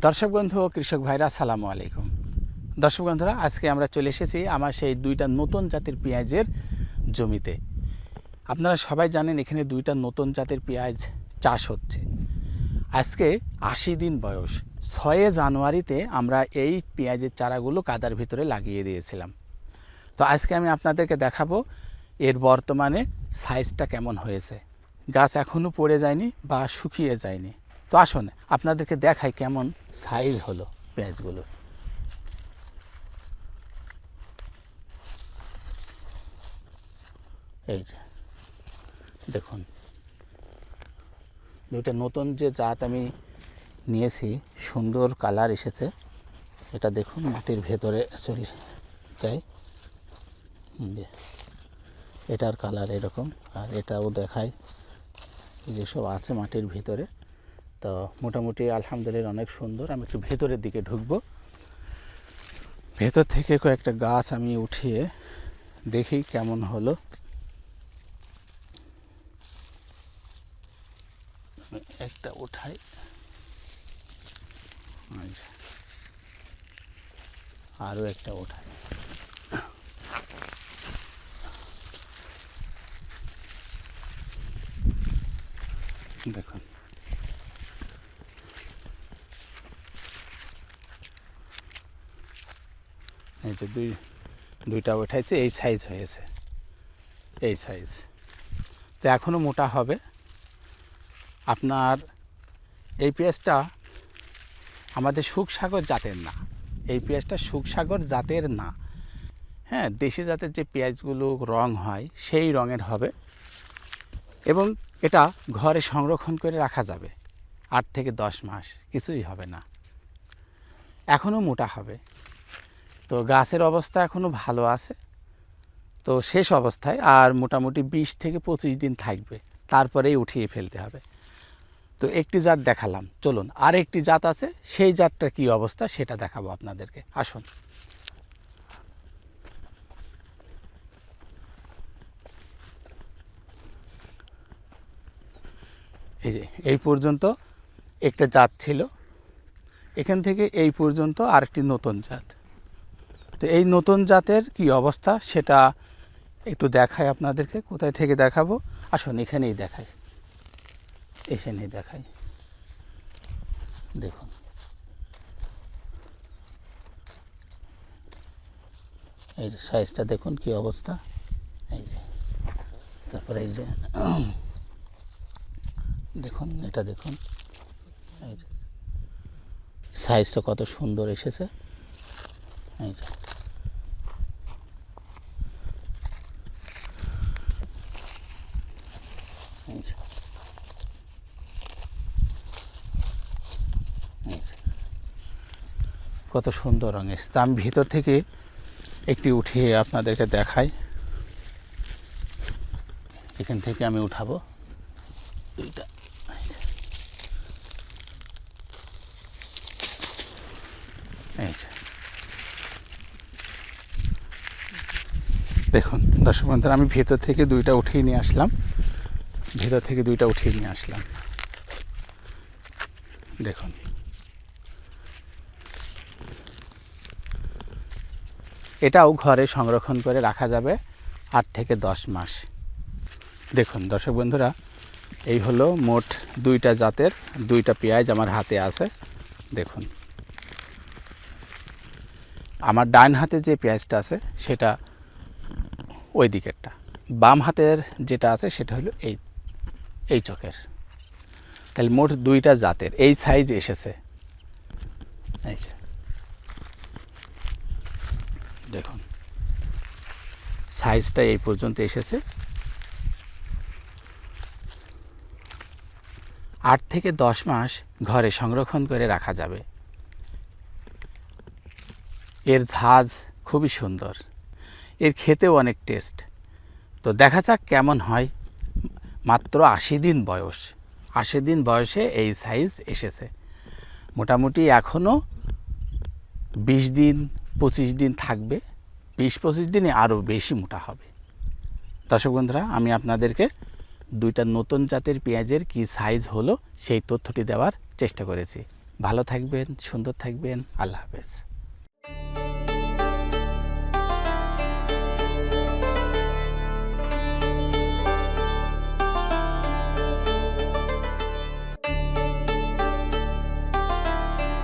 দর্শক বন্ধু ও কৃষক ভাইরা সালামু আলাইকুম। দর্শক বন্ধুরা, আজকে আমরা চলে এসেছি আমার সেই দুইটা নতুন জাতের পেঁয়াজের জমিতে। আপনারা সবাই জানেন এখানে দুইটা নতুন জাতের পেঁয়াজ চাষ হচ্ছে। আজকে আশি দিন বয়স, ছয়ে জানুয়ারিতে আমরা এই পেঁয়াজের চারাগুলো কাদার ভিতরে লাগিয়ে দিয়েছিলাম। তো আজকে আমি আপনাদেরকে দেখাবো এর বর্তমানে সাইজটা কেমন হয়েছে। গাছ এখনও পড়ে যায়নি বা শুকিয়ে যায়নি। তো আসুন, আপনাদেরকে দেখাই কেমন সাইজ হলো পেঁয়াজগুলো এই যে, দেখুন। দুইটা নতুন যে জাত আমি নিয়েছি, সুন্দর কালার এসেছে। এটা দেখুন, মাটির ভেতরে চলে যায়। যে এটার কালার এরকম, আর এটাও দেখায় যেসব আছে মাটির ভিতরে। তো মোটামুটি আলহামদুলিল্লাহ অনেক সুন্দর। আমি একটু ভেতরের দিকে ঢুকবো। ভেতর থেকে কয়েকটা গাছ আমি উঠিয়ে দেখি কেমন হলো। একটা উঠাই। এই আরও একটা উঠাই দেখুন যে দুই, দুইটা উঠাইছে, এই সাইজ হয়েছে এই সাইজ তো এখনও মোটা হবে। আপনার এই পেঁয়াজটা আমাদের সুখসাগর জাতের না। এই পেঁয়াজটা সুখসাগর জাতের না। হ্যাঁ দেশি জাতের যে পেঁয়াজগুলো রং হয়, সেই রঙের হবে। এবং এটা ঘরে সংরক্ষণ করে রাখা যাবে। আট থেকে দশ মাস, কিছুই হবে না। এখনও মোটা হবে। তো গাছের অবস্থা এখনও ভালো আছে। তো শেষ অবস্থায় আর মোটামুটি বিশ থেকে পঁচিশ দিন থাকবে। তারপরেই উঠিয়ে ফেলতে হবে। তো একটি জাত দেখালাম। চলুন আর একটি জাত আছে। সেই জাতটা কি অবস্থা সেটা দেখাবো আপনাদেরকে। আসুন। এই যে, এই পর্যন্ত একটা জাত ছিল। এখান থেকে এই পর্যন্ত আরেকটি নতুন জাত। তো এই নতুন জাতের কি অবস্থা সেটা একটু দেখাই আপনাদেরকে, কোথায় থেকে দেখাবো। আসুন, এখানেই দেখাই। এখানেই দেখাই। দেখুন। এই যে সাইজটা দেখুন কি অবস্থা। এই যে, তারপরে এই যে, দেখুন, এটা দেখুন। এই যে, সাইজটা কত সুন্দর এসেছে। এই যে এই যে। এই যে। কত সুন্দর রঙ এসছে আমি ভিতর থেকে একটি উঠিয়ে আপনাদেরকে দেখাই। এখান থেকে আমি উঠাবো। দুইটা। দেখুন, দর্শক বন্ধুরা, আমি ভেতর থেকে দুইটা উঠিয়ে নিয়ে আসলাম। ভেতর থেকে দুইটা উঠিয়ে নিয়ে আসলাম। দেখুন। এটাও ঘরে সংরক্ষণ করে রাখা যাবে আট থেকে দশ মাস। দেখুন দর্শক বন্ধুরা, এই হলো মোট দুইটা জাতের, দুইটা পেঁয়াজ আমার হাতে আছে। দেখুন। আমার ডান হাতে যে পেঁয়াজটা আছে, সেটা ওই দিকেরটা। বাম হাতের যেটা আছে, সেটা হলো এই এই চোখের। তাহলে মোট দুইটা জাতের, এই সাইজ এসেছে। এই যে। দেখুন। সাইজটা এই পর্যন্ত এসেছে। আট থেকে দশ মাস ঘরে সংরক্ষণ করে রাখা যাবে। এর ঝাঁজ খুবই সুন্দর। এর খেতেও অনেক টেস্ট। তো দেখা যাক কেমন হয়। মাত্র আশি দিন বয়স। আশি দিন বয়সে এই সাইজ এসেছে। মোটামুটি এখনও বিশ দিন পঁচিশ দিন থাকবে, বিশ পঁচিশ দিনে আরও বেশি মোটা হবে। দর্শক বন্ধুরা, আমি আপনাদেরকে দুইটা নতুন জাতের পেঁয়াজের কি সাইজ হলো সেই তথ্যটি দেওয়ার চেষ্টা করেছি। ভালো থাকবেন, সুন্দর থাকবেন, আল্লাহ হাফেজ।